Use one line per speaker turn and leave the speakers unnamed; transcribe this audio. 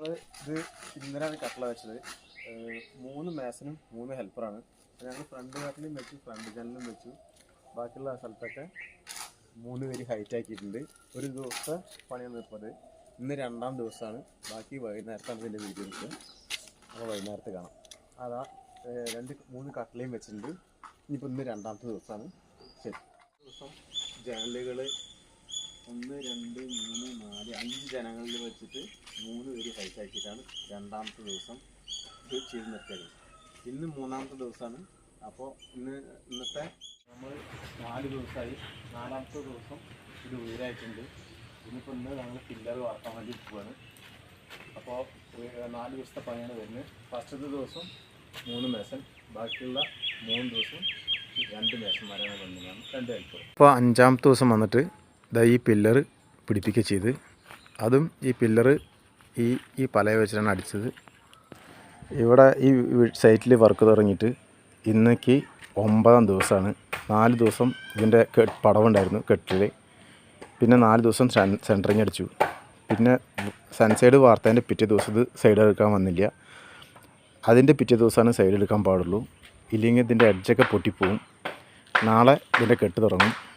ഇത് ഇന്നലെയാണ് കട്ടള വെച്ചത്. മൂന്ന് മേസനും മൂന്ന് ഹെൽപ്പറാണ് ഞങ്ങൾ ഫ്രണ്ട് കാട്ടിലും വെച്ചു ഫ്രണ്ട് ജനലും വെച്ചു. ബാക്കിയുള്ള സ്ഥലത്തൊക്കെ മൂന്ന് പേര് ഹൈറ്റ് ആക്കിയിട്ടുണ്ട്. ഒരു ദിവസത്തെ പണിയാണ് നിൽപ്പത് ഇന്ന് രണ്ടാം ദിവസമാണ്. ബാക്കി വൈകുന്നേരത്താണ് ഇതിന്റെ വീഡിയോ എടുക്കുക അപ്പോൾ വൈകുന്നേരത്ത് കാണാം. അതാ രണ്ട് മൂന്ന് കട്ടളയും വെച്ചിട്ടുണ്ട്. ഇനിയിപ്പോൾ ഇന്ന് രണ്ടാമത്തെ ദിവസമാണ്. ശരി. ദിവസം ജനലുകൾ ഒന്ന് രണ്ട് മൂന്ന് അഞ്ച് ജനങ്ങളിൽ വെച്ചിട്ട് മൂന്ന് പേര് ഹൈറ്റ് ആക്കിയിട്ടാണ് രണ്ടാമത്തെ ദിവസം ഇത് ചെയ്ത് നിർത്തിയത്. ഇന്ന് മൂന്നാമത്തെ ദിവസമാണ്. അപ്പോൾ ഇന്ന് ഇന്നത്തെ നമ്മൾ നാല് ദിവസമായി. നാലാമത്തെ ദിവസം ഇത് ഉയരായിട്ടുണ്ട്. ഇന്നിപ്പോൾ ഇന്ന് ഞങ്ങൾ പില്ലർ വാർക്കാൻ വേണ്ടി പോവാണ്. അപ്പോൾ നാല് ദിവസത്തെ പണിയാണ് വരുന്നത്. ഫസ്റ്റത്തെ ദിവസം മൂന്ന് മേസൻ ബാക്കിയുള്ള മൂന്ന് ദിവസം രണ്ട് മേസന്മാരാണ് വന്നതാണ് രണ്ട് ഹെൽപ്പർ
അപ്പോൾ അഞ്ചാമത്തെ ദിവസം വന്നിട്ട് ഇതാ ഈ പില്ലർ പിടിപ്പിക്കുക ചെയ്ത്. അതും ഈ പില്ലറ് ഈ ഈ പലയ വെച്ചിട്ടാണ് അടിച്ചത്. ഇവിടെ ഈ സൈറ്റിൽ വർക്ക് തുടങ്ങിയിട്ട് ഇന്നേക്ക് ഒമ്പതാം ദിവസമാണ്. നാല് ദിവസം ഇതിന്റെ പടവുണ്ടായിരുന്നു കെട്ടിൽ പിന്നെ നാല് ദിവസം സെന്ററിങ് അടിച്ചു. പിന്നെ സൺസൈഡ് വാർത്തേന്റെ പിറ്റേ ദിവസം ഇത് സൈഡ് എടുക്കാൻ വന്നില്ല. അതിന്റെ പിറ്റേ ദിവസമാണ് സൈഡ് എടുക്കാൻ പാടുള്ളൂ. ഇല്ലെങ്കിൽ ഇതിന്റെ എഡ്ജൊക്കെ പൊട്ടിപ്പോവും. നാളെ ഇതിന്റെ കെട്ട് തുടങ്ങും.